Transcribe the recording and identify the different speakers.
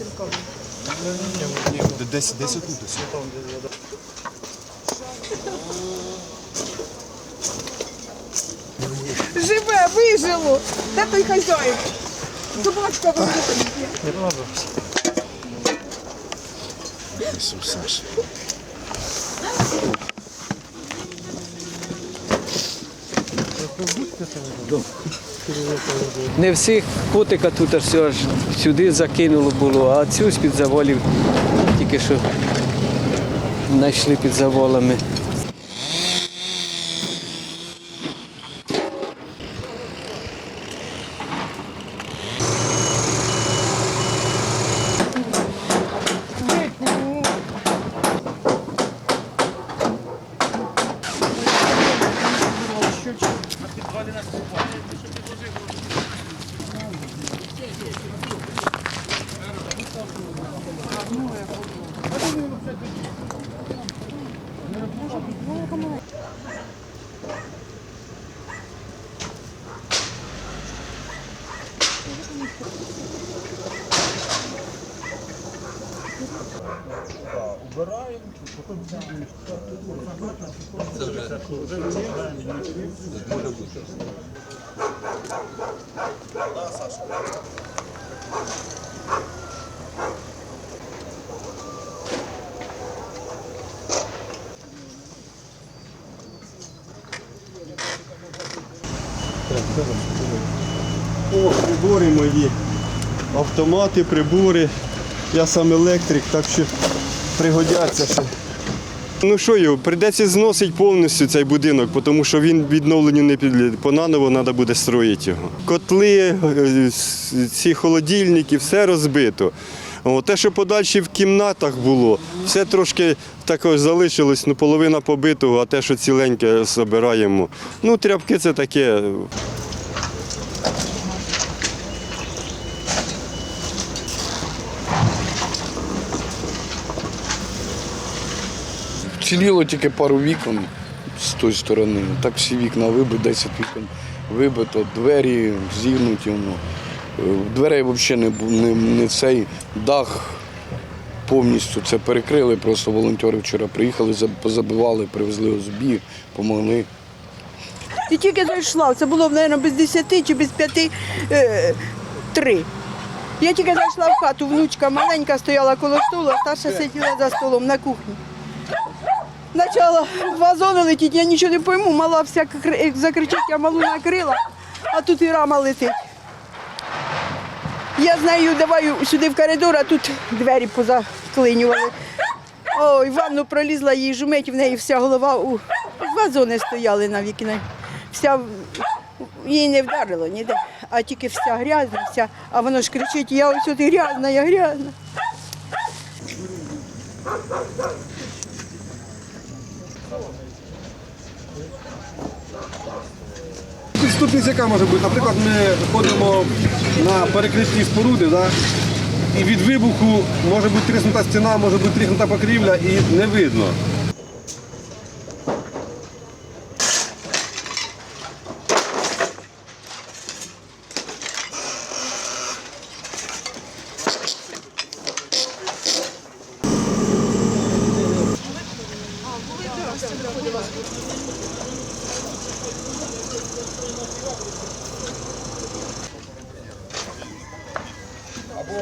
Speaker 1: цілком.
Speaker 2: Десь, десь тут.
Speaker 1: Живе, вижило. Де той хазяїн? Собачка виходить.
Speaker 2: Ісус, Саша.
Speaker 3: Не всіх котика тут аж все аж сюди закинуло було, а цю з-під завалів тільки що знайшли під завалами. Убираем, потом Убираємо, потім.
Speaker 4: О, прибори мої. Автомати, прибори. Я сам електрик, так що пригодяться ще. Ну що його, прийдеться зносити повністю цей будинок, тому що він відновленню не підліт. Понаново треба буде строїти його. Котли, е, ці холодильники, все розбито. Те, що подальше в кімнатах було, все трошки також залишилось, ну, половина побитого, а те, що ціленьке збираємо. Ну, тряпки це таке.
Speaker 5: Вціліло тільки пару вікон з тої сторони. Так всі вікна вибито, 10 вікон вибито, двері зігнуті. Ну. Е, Дверей взагалі не, не, не цей дах повністю це перекрили. Просто волонтери вчора приїхали, позабивали, привезли ОСБ, допомогли.
Speaker 1: І тільки зайшла, це було, мабуть, без 10 чи без 5 е, три. Я тільки зайшла в хату, внучка маленька стояла коло столу, а старша сиділа за столом на кухні. Почала вазони летіти, я нічого не пойму, мала вся як закричить, я малу накрила, а тут і рама летить. Я з нею давай сюди в коридор, а тут двері позаклинювали. Ой, ванну пролізла їй жумить, в неї вся голова у вазони стояли на вікні. Вся їй не вдарило ніде, а тільки вся грязна, вся, а воно ж кричить, я ось тут грязна, я грязна.
Speaker 6: Підступність яка може бути? Наприклад, ми ходимо на перекритні споруди, да? і від вибуху може бути тріснута стіна, може бути тріснута покрівля і не видно. Або